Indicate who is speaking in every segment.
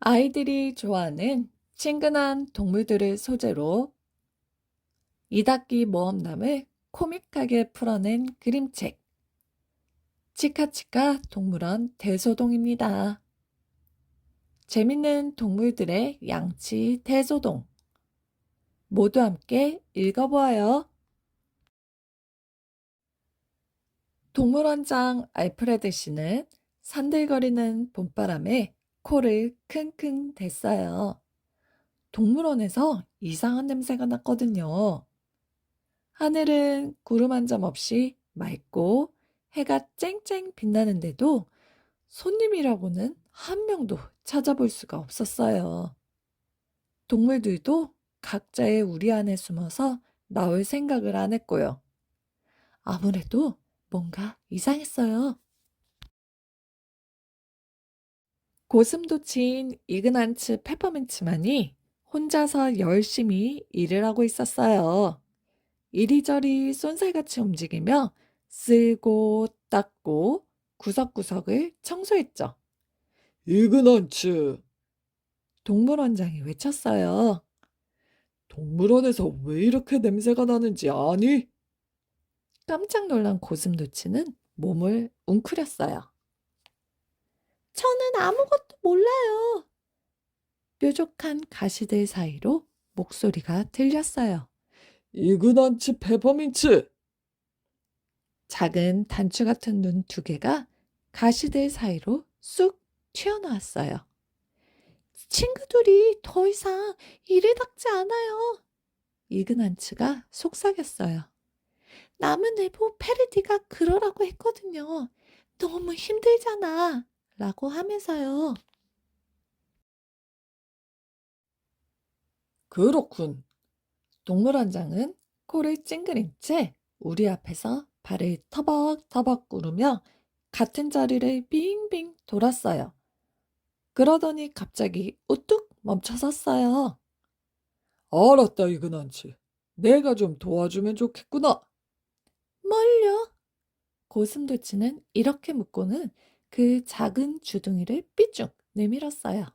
Speaker 1: 아이들이 좋아하는 친근한 동물들을 소재로 이닫기 모험담을 코믹하게 풀어낸 그림책 치카치카 동물원 대소동입니다. 재밌는 동물들의 양치 대소동 모두 함께 읽어보아요. 동물원장 알프레드 씨는 산들거리는 봄바람에 코를 킁킁 댔어요. 동물원에서 이상한 냄새가 났거든요. 하늘은 구름 한 점 없이 맑고 해가 쨍쨍 빛나는데도 손님이라고는 한 명도 찾아볼 수가 없었어요. 동물들도 각자의 우리 안에 숨어서 나올 생각을 안 했고요. 아무래도 뭔가 이상했어요. 고슴도치인 이그난츠 페퍼민츠만이 혼자서 열심히 일을 하고 있었어요. 이리저리 쏜살같이 움직이며 쓸고 닦고 구석구석을 청소했죠.
Speaker 2: 이그난츠,
Speaker 1: 동물원장이 외쳤어요.
Speaker 2: 동물원에서 왜 이렇게 냄새가 나는지 아니?
Speaker 1: 깜짝 놀란 고슴도치는 몸을 웅크렸어요. 저는 아무것도 몰라요. 뾰족한 가시들 사이로 목소리가 들렸어요.
Speaker 2: 이그난츠 페퍼민츠,
Speaker 1: 작은 단추 같은 눈 두 개가 가시들 사이로 쑥 튀어나왔어요. 친구들이 더 이상 일을 닦지 않아요. 이그난츠가 속삭였어요. 남은 내부 페르디가 그러라고 했거든요. 너무 힘들잖아. 라고 하면서요.
Speaker 2: 그렇군.
Speaker 1: 동물원장은 코를 찡그린 채 우리 앞에서 발을 터벅터벅 구르며 같은 자리를 빙빙 돌았어요. 그러더니 갑자기 우뚝 멈춰섰어요.
Speaker 2: 알았다, 이그난츠. 내가 좀 도와주면 좋겠구나.
Speaker 1: 뭘요? 고슴도치는 이렇게 묻고는 그 작은 주둥이를 삐쭉 내밀었어요.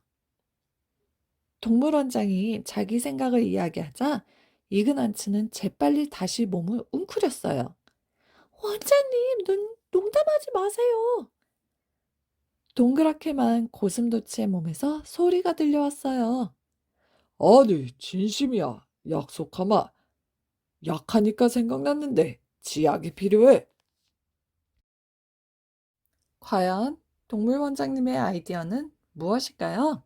Speaker 1: 동물원장이 자기 생각을 이야기하자 이그난츠는 재빨리 다시 몸을 웅크렸어요. 원장님, 눈, 농담하지 마세요. 동그랗게만 고슴도치의 몸에서 소리가 들려왔어요.
Speaker 2: 아니, 진심이야. 약속하마. 약하니까 생각났는데 지약이 필요해.
Speaker 1: 과연 동물 원장님의 아이디어는 무엇일까요?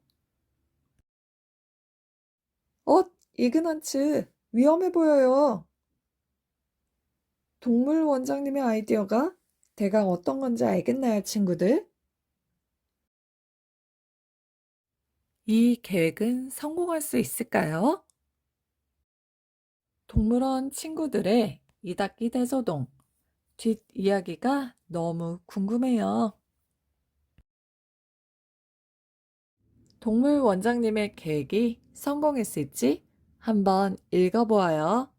Speaker 1: 어, 이그난츠, 위험해 보여요. 동물 원장님의 아이디어가 대강 어떤 건지 알겠나요, 친구들? 이 계획은 성공할 수 있을까요? 동물원 친구들의 이닫기 대소동 뒷이야기가 너무 궁금해요. 동물 원장님의 계획이 성공했을지 한번 읽어보아요.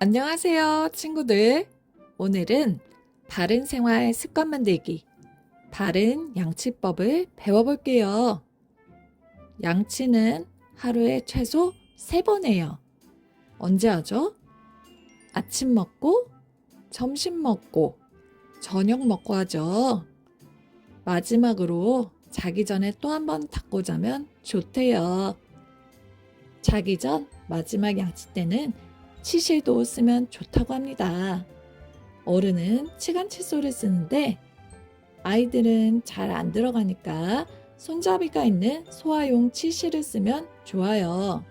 Speaker 1: 안녕하세요, 친구들. 오늘은 바른 생활 습관 만들기, 바른 양치법을 배워볼게요. 양치는 하루에 최소 3번 해요. 언제 하죠? 아침 먹고, 점심 먹고, 저녁 먹고 하죠. 마지막으로 자기 전에 또 한 번 닦고 자면 좋대요. 자기 전 마지막 양치 때는 치실도 쓰면 좋다고 합니다. 어른은 치간 칫솔을 쓰는데 아이들은 잘 안 들어가니까 손잡이가 있는 소화용 치실을 쓰면 좋아요.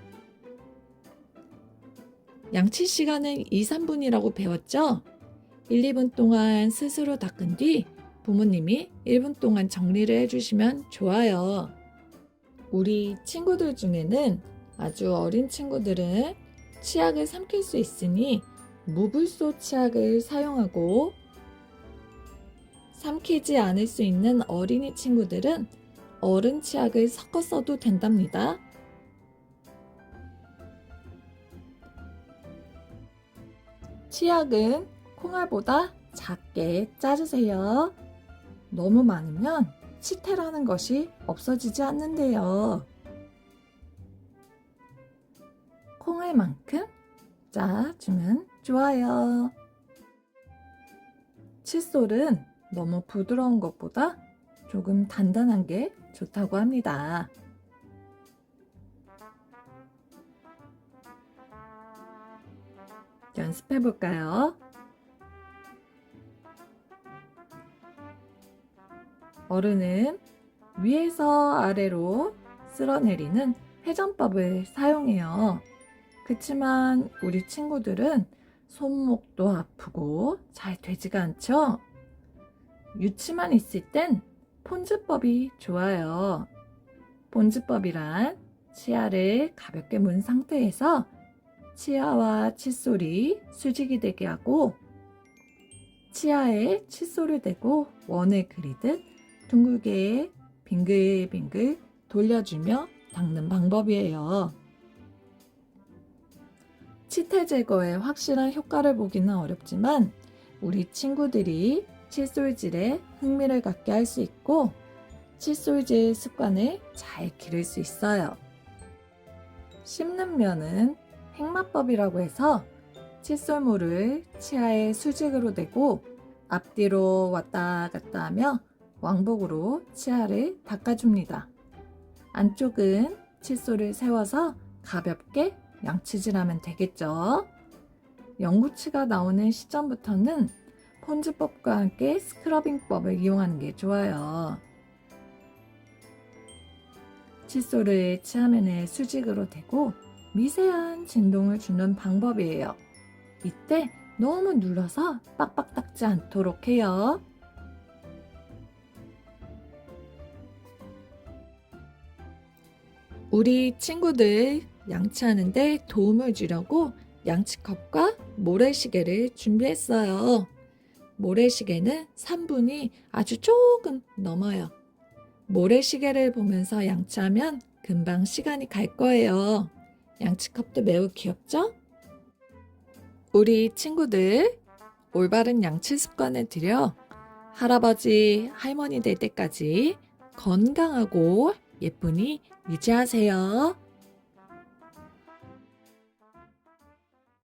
Speaker 1: 양치 시간은 2, 3분이라고 배웠죠? 1, 2분 동안 스스로 닦은 뒤 부모님이 1분 동안 정리를 해주시면 좋아요. 우리 친구들 중에는 아주 어린 친구들은 치약을 삼킬 수 있으니 무불소 치약을 사용하고 삼키지 않을 수 있는 어린이 친구들은 어른 치약을 섞어 써도 된답니다. 치약은 콩알보다 작게 짜주세요. 너무 많으면 치태라는 것이 없어지지 않는데요. 콩알만큼 짜주면 좋아요. 칫솔은 너무 부드러운 것보다 조금 단단한 게 좋다고 합니다. 연습해 볼까요? 어른은 위에서 아래로 쓸어내리는 회전법을 사용해요. 그치만 우리 친구들은 손목도 아프고 잘 되지가 않죠? 유치만 있을 땐 폰즈법이 좋아요. 폰즈법이란 치아를 가볍게 문 상태에서 치아와 칫솔이 수직이 되게 하고 치아에 칫솔을 대고 원을 그리듯 둥글게 빙글빙글 돌려주며 닦는 방법이에요. 치태 제거에 확실한 효과를 보기는 어렵지만 우리 친구들이 칫솔질에 흥미를 갖게 할 수 있고 칫솔질 습관을 잘 기를 수 있어요. 씹는 면은 행마법이라고 해서 칫솔물을 치아에 수직으로 대고 앞뒤로 왔다 갔다 하며 왕복으로 치아를 닦아줍니다. 안쪽은 칫솔을 세워서 가볍게 양치질하면 되겠죠. 영구치가 나오는 시점부터는 폰즈법과 함께 스크러빙법을 이용하는 게 좋아요. 칫솔을 치아면에 수직으로 대고 미세한 진동을 주는 방법이에요. 이때 너무 눌러서 빡빡 닦지 않도록 해요. 우리 친구들 양치하는데 도움을 주려고 양치컵과 모래시계를 준비했어요. 모래시계는 3분이 아주 조금 넘어요. 모래시계를 보면서 양치하면 금방 시간이 갈 거예요. 양치컵도 매우 귀엽죠? 우리 친구들 올바른 양치 습관을 들여 할아버지, 할머니 될 때까지 건강하고 예쁜이 유지하세요.